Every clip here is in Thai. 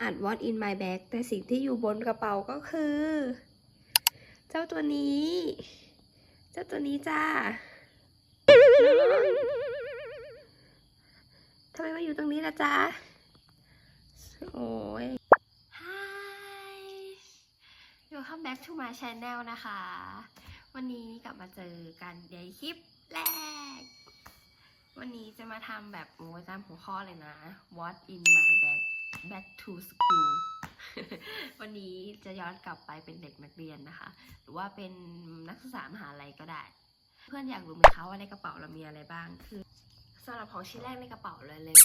อ่าน what in my bag แต่สิ่งที่อยู่บนกระเป๋าก็คือ เจ้าตัวนี้ เจ้าตัวนี้จ้าทำไมมาอยู่ตรงนี้ล่ะจ๊ะโอ้ย Hi welcome back to my channel นะคะ วันนี้กลับมาเจอกันในคลิปแรก วันนี้จะมาทำแบบโอ้ยตามหัวข้อเลยนะ What in my bag back to school วันนี้จะย้อนกลับไปเป็นเด็กนักเรียนนะคะ หรือว่าเป็นนักศึกษามหาลัยก็ได้ เพื่อนอยากรู้ไหมคะว่าในกระเป๋าเรามีอะไรบ้าง คือสำหรับของชิ้นแรกในกระเป๋าเลยเลย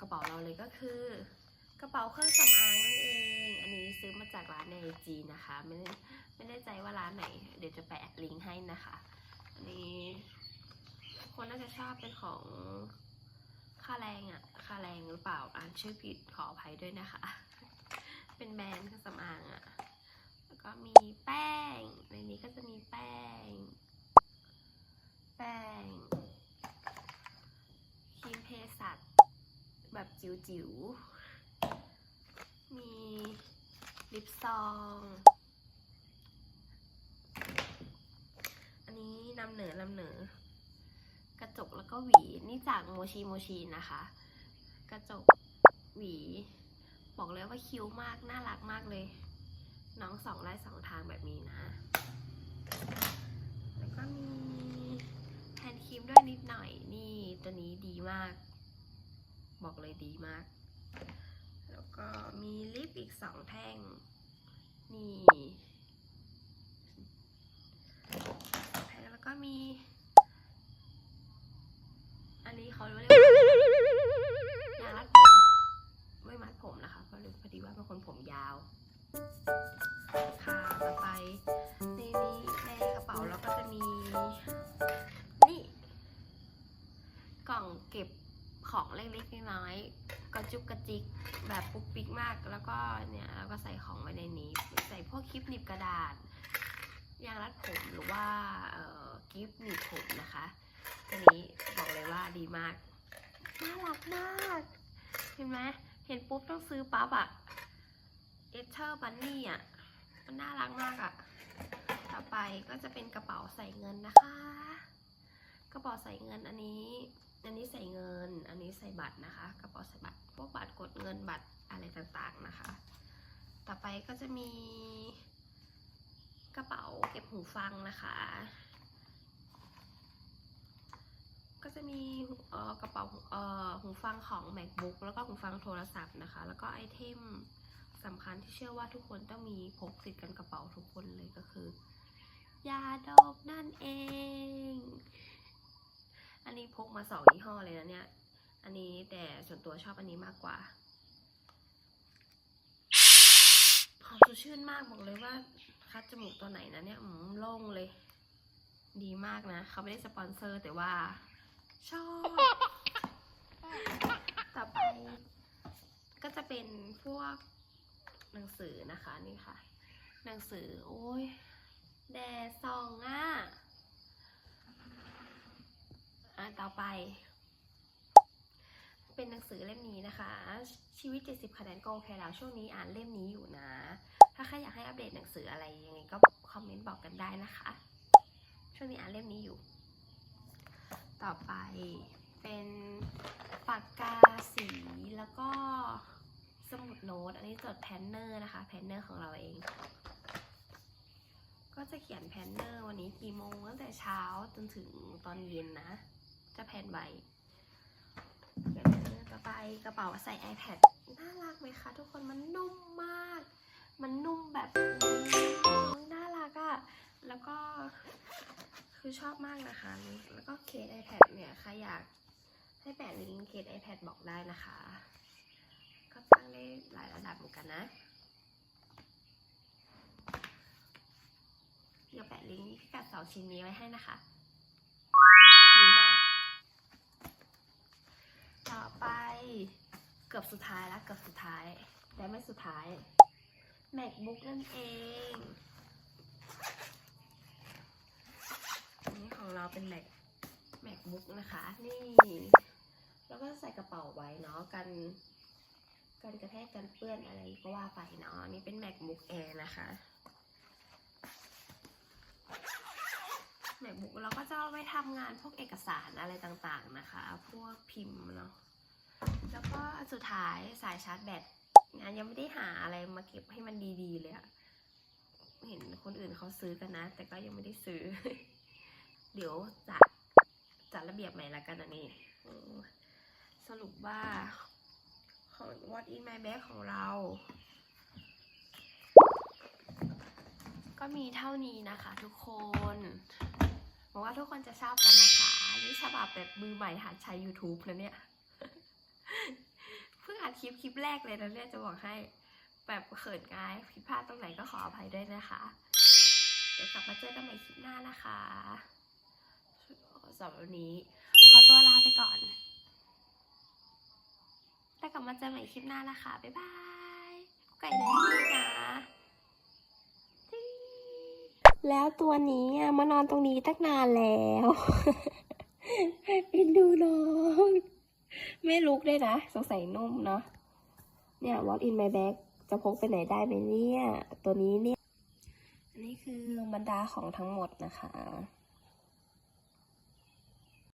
กระเป๋าเราเลยก็คือ กระเป๋าเครื่องสำอางนั่นเอง อันนี้ซื้อมาจากร้านในจีนนะคะ ไม่ได้ไม่แน่ใจว่าร้านไหน เดี๋ยวจะแปะลิงก์ให้นะคะ อันนี้คนน่าจะชอบเป็นของ ค่าแรงอะค่าแรงหรือเปล่าอ่านชื่อผิดขออภัยด้วยนะคะ เป็นแบรนด์เครื่องสำอางอะแล้วก็มีแป้ง ในนี้ก็จะมีแป้ง แป้งครีมเภสัชแบบจิ๋วๆ มีลิปซองอันนี้นำเหนือนำเหนือ ก็หวีนี่จากโมชิโมชินะคะ กระจกหวี บอกเลยว่าคิ้วมากน่ารักมากเลย น้องสองไล่สองทางแบบนี้นะ แล้วก็มีแผ่นครีมด้วยนิดหน่อยนี่ตัวนี้ดีมาก บอกเลยดีมาก แล้วก็มีลิปอีกสองแท่ง นี่ แล้วก็มี อดีว่าเป็นคนผมยาวค่ะต่อไปในนี้ในกระเป๋าเราก็จะมีนี่ กล่องเก็บของเล็กๆน้อยๆกระจุกกระจิกแบบปุ๊กปิ๊กมาก แล้วก็เนี่ยเราก็ใส่ของไว้ในนี้ ใส่พวกคลิปหนีบกระดาษยางรัดผมหรือว่าเอ่อกิฟต์หนีบผมนะคะอันนี้บอกเลยว่าดีมากน่ารักมาก เห็นไหม เห็นปุ๊บต้องซื้อปั๊บอะเอเธอร์บันนี่อะมันน่ารักมากอะต่อไปก็จะเป็นกระเป๋าใส่เงินนะคะ กระเป๋าใส่เงินอันนี้ อันนี้ใส่เงิน อันนี้ใส่บัตรนะคะ กระเป๋าใส่บัตร พวกบัตรกดเงินบัตรอะไรต่างๆนะคะ ต่อไปก็จะมี กระเป๋าเก็บหูฟังนะคะ ก็จะ มีกระเป๋าหูฟังของ macbook แล้วก็หูฟังโทรศัพท์นะคะ แล้วก็ไอเทมสำคัญที่เชื่อว่าทุกคนต้องมีพกติดกันกระเป๋าทุกคนเลยก็คือยาดอกนั่นเอง อันนี้พกมาสองยี่ห้อเลยนะเนี่ย อันนี้แต่ส่วนตัวชอบอันนี้มากกว่าหอมสดชื่นมากบอกเลยว่าคัดจมูกตัวไหนนะเนี่ยอืมโล่งเลย ดีมากนะ เขาไม่ได้สปอนเซอร์แต่ว่า ชอบ ต่อไป ก็จะเป็นพวกหนังสือนะคะนี่ค่ะ หนังสือ โอ้ยแดดส่องอะอะต่อไป เป็นหนังสือเล่มนี้นะคะ ชีวิต 70คะแนนก็โอเคแล้ว ช่วงนี้อ่านเล่มนี้อยู่นะ ถ้าใครอยากให้อัปเดตหนังสืออะไรยังไงก็คอมเมนต์บอกกันได้นะคะ ช่วงนี้อ่านเล่มนี้อยู่ ต่อไปเป็นปากกาสีแล้วก็สมุดโน้ต อันนี้จดแพนเนอร์นะคะ แพนเนอร์ของเราเอง ก็จะเขียนแพนเนอร์วันนี้กี่โมงตั้งแต่เช้าจนถึงตอนเย็นนะ จะแพนไว้เขียนแพนเนอร์ต่อไปกระเป๋าใส่ iPad น่ารักไหมคะทุกคนมันนุ่มมาก มันนุ่มแบบน่ารักอะแล้วก็ คือชอบมากนะคะ แล้วก็เคส iPad เนี่ยใครอยากให้แปะลิงก์เคส iPad บอกได้นะคะ ก็ตั้งได้หลายระดับเหมือนกันนะเดี๋ยวแปะลิงก์พิกัดสองชิ้นนี้ไว้ให้นะคะดีมากต่อไปเกือบสุดท้ายแล้วเกือบสุดท้ายแต่ไม่สุดท้าย macbook นั่นเองอันนี้ของ เราเป็น mac macbook นะคะ นี่ แล้วก็ใส่กระเป๋าไว้เนาะกันกันกระแทกกันเปื้อนอะไรก็ว่าไปเนาะนี่เป็น MacBook Air นะคะ MacBook เราก็จะเอาไว้ทำงานพวกเอกสารอะไรต่างๆนะคะ พวกพิมพ์เนาะแล้วก็อันสุดท้ายสายชาร์จแบตงานยังไม่ได้หาอะไรมาเก็บให้มันดีๆเลยอะเห็นคนอื่นเขาซื้อกันนะ แต่ก็ยังไม่ได้ซื้อ เดี๋ยวจัดจัดระเบียบใหม่ละกันอันนี้สรุปว่าของ What in my bag ของเรา ก็มีเท่านี้นะคะทุกคนหวังว่าทุกคนจะชอบกันนะคะ นี่ฉบับแบบมือใหม่หัดใช้ YouTube แล้วเนี่ย เพิ่งอัดคลิปคลิปแรกเลยนะเนี่ยจะบอกให้แบบเขินกายผิดพลาดตรงไหนก็ขออภัยด้วยนะคะ เดี๋ยวกลับมาเจอกันใหม่คลิปหน้านะคะ สำหรับวันนี้ ขอตัวลาไปก่อน แล้วกลับมาเจอใหม่คลิปหน้านะคะ บ๊ายบายไก่นี่นะแล้วตัวนี้มานอนตรงนี้ตั้งนานแล้วเอ็นดูน้องไม่ลุกเลยนะ สงสัยนุ่มเนาะเนี่ย what in my bag จะพกไปไหนได้ไหมเนี่ย ตัวนี้เนี่ย อันนี้คือบรรดาของทั้งหมดนะคะ